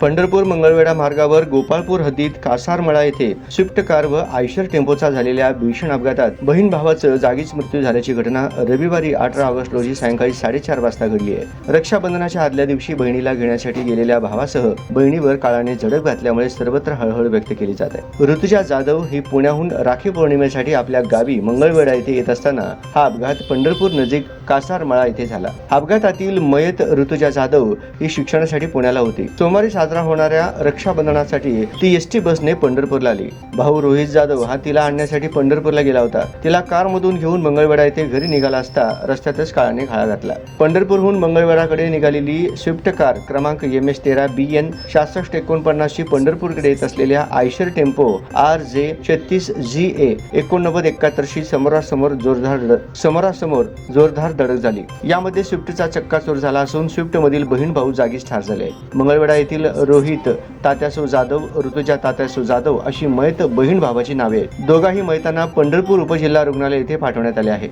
पंढरपूर मंगळवेढा मार्गावर गोपाळपूर हद्दीत कासारमळा येथे स्विफ्ट कार व आयशर टेम्पोचा झालेल्या भीषण अपघातात बहीण भावाचं जागीच मृत्यू झाल्याची घटना रविवारी अठरा ऑगस्ट रोजी सायंकाळी साडेचार वाजता घडली आहे. रक्षाबंधनाच्या आदल्या दिवशी बहिणीला घेण्यासाठी गेलेल्या भावासह बहिणीवर काळाने झडप घातल्यामुळे सर्वत्र हळहळ व्यक्त केली जात आहे. ऋतुजा जाधव ही पुण्याहून राखी पौर्णिमेसाठी आपल्या गावी मंगळवेढा येथे येत असताना हा अपघात पंढरपूर नजीक कासारमळा येथे झाला. अपघातातील मयत ऋतुजा जाधव ही शिक्षणासाठी पुण्याला होती. सोमवारी साजरा होणाऱ्या रक्षाबंधनासाठी ती एस टी बसने पंढरपूरला आली. भाऊ रोहित जाधव हा तिला आणण्यासाठी पंढरपूरला गेला होता. तिला कारमधून घेऊन मंगळवेढा येथे घरी निघाला असता रस्त्यातच काळाने घाळा घातला. पंढरपूरहून मंगळवेढाकडे निघालेली स्विफ्ट कार क्रमांक एम एस तेरा बी एन सहासष्ट एकोणपन्नासशी पंढरपूरकडे येत असलेल्या आयशर टेम्पो आर जे छत्तीस जी ए एकोणनव्वद एकाहत्तरशी समोरासमोर जोरदार समोरासमोर जोरदार धडक झाली. यामध्ये स्विफ्टचा चक्काचूर झाला असून स्विफ्ट मधील बहीण भाऊ जागीच ठार झाले. मंगळवेढा येथील रोहित तात्यासो जाधव ऋतुजा तात्यासो जाधव अशी मयत बहीण भावाची नावे आहेत. दोघाही मयतांना पंढरपूर उपजिल्हा रुग्णालय येथे पाठवण्यात आले आहे.